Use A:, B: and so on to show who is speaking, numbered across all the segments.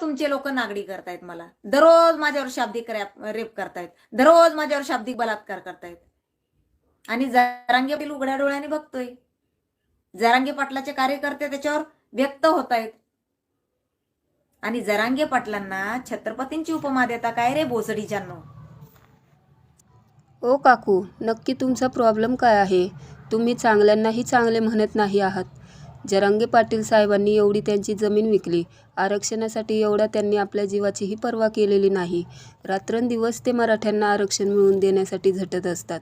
A: दररोज तुमचे लोक नागडी करतायत मला. दररोज माझ्यावर शाब्दिक रेप करतायत. दररोज माझ्यावर शाब्दिक बलात्कार करतायत. आणि जरांगे पाटील उघड्या डोळ्याने बघतोय. जरांगे पाटलाचे कार्यकर्ते त्याच्यावर व्यक्त होत आहेत आणि जरांगे पाटलांना छत्रपतींची उपमा देता काय रे भोसडीच्यानो
B: ओ काकू नक्की तुमचा प्रॉब्लेम काय आहे? तुम्ही चांगल्यांनाही चांगले म्हणत नाही आहात. जरांगे पाटील साहेबांनी एवढी त्यांची जमीन विकली. आरक्षणासाठी एवढा त्यांनी आपल्या जीवाचीही पर्वा केलेली नाही. रात्रंदिवस ते मराठ्यांना आरक्षण मिळवून देण्यासाठी झटत असतात.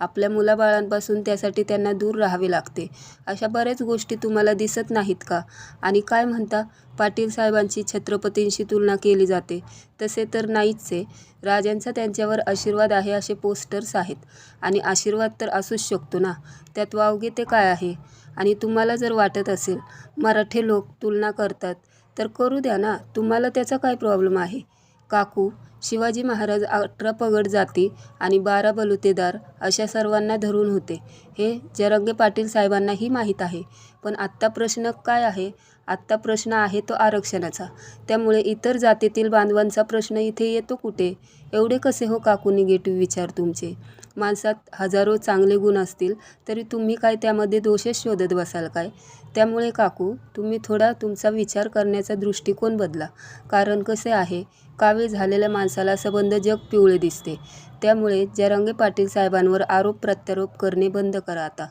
B: आपल्या मुलाबाळांपासून त्यासाठी त्यांना दूर राहावे लागते. अशा बऱ्याच गोष्टी तुम्हाला दिसत नाहीत का? आणि काय म्हणता? पाटील साहेबांची छत्रपतींशी तुलना केली जाते. तसे तर नाहीच आहे. राजांचा त्यांच्यावर आशीर्वाद आहे असे पोस्टर्स आहेत. आणि आशीर्वाद तर असूच शकतो ना? त्यात वावगे ते काय आहे? आणि तुम्हाला जर वाटत असेल मराठे लोक तुलना करतात तर करू द्या ना तुम्हाला त्याचा काय प्रॉब्लेम आहे? काकू शिवाजी महाराज अठरा पगड जाती आणि बारा बलुतेदार अशा सर्वांना धरून होते. हे जरंगे पाटील साहेबांनाही माहीत आहे. पण आत्ता प्रश्न काय आहे? आत्ता प्रश्न आहे तो आरक्षणाचा. त्यामुळे इतर जातीतील बांधवांचा प्रश्न इथे येतो कुठे? एवढे कसे हो काकू निगेटिव्ह विचार तुमचे? माणसात हजारो चांगले गुण असतील तरी तुम्ही काय त्यामध्ये दोषच शोधत बसाल काय? त्यामुळे काकू तुम्ही थोडा तुमचा विचार करण्याचा दृष्टिकोन बदला. कारण कसे आहे? कावे झालेल्या माणसाला सबंध जग पिवळे दिसते. त्यामुळे जरंगे पाटील साहेबांवर आरोप प्रत्यारोप करणे बंद करा आता.